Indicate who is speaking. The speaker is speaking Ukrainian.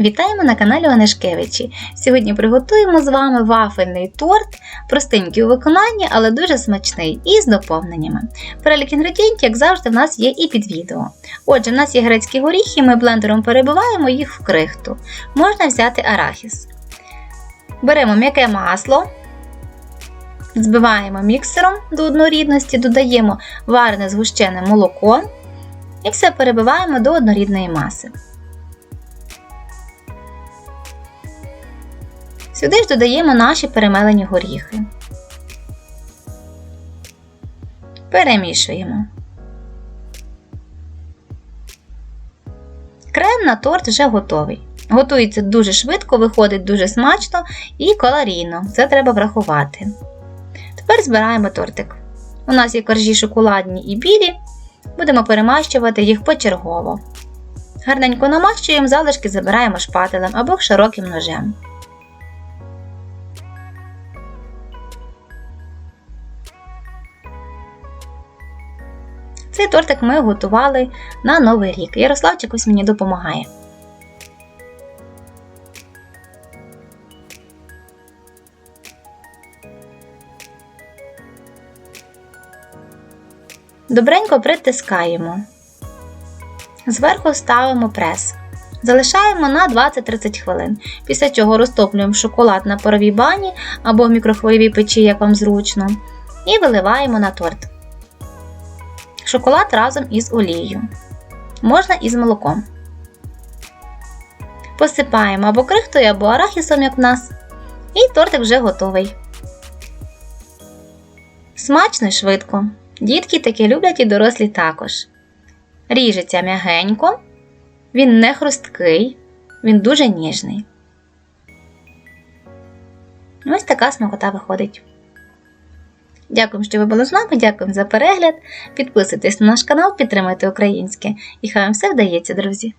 Speaker 1: Вітаємо на каналі Онешкевичі. Сьогодні приготуємо з вами вафельний торт, простенький у виконанні, але дуже смачний і з доповненнями. Перелік інгредієнтів, як завжди, в нас є і під відео. Отже, в нас є грецькі горіхи, ми блендером перебиваємо їх в крихту. Можна взяти арахіс. Беремо м'яке масло, збиваємо міксером до однорідності, додаємо варене згущене молоко і все перебиваємо до однорідної маси. Сюди ж додаємо наші перемелені горіхи. Перемішуємо. Крем на торт вже готовий. Готується дуже швидко, виходить дуже смачно і калорійно. Це треба врахувати. Тепер збираємо тортик. У нас є коржі шоколадні і білі. Будемо перемащувати їх почергово. Гарненько намащуємо, залишки забираємо шпателем або широким ножем. Цей тортик ми готували на Новий рік. Ярославчик ось мені допомагає. Добренько притискаємо. Зверху ставимо прес. Залишаємо на 20-30 хвилин, після чого розтоплюємо шоколад на паровій бані або в мікрохвильовій печі, як вам зручно, і виливаємо на торт. Шоколад разом із олією. Можна із молоком. Посипаємо або крихтою, або арахісом, як в нас. І тортик вже готовий. Смачно і швидко. Дітки таке люблять і дорослі також. Ріжеться м'ягенько, він не хрусткий, він дуже ніжний. Ось така смакота виходить. Дякую, що ви були з нами, дякую за перегляд. Підписуйтесь на наш канал, підтримуйте українське. І хай вам все вдається, друзі!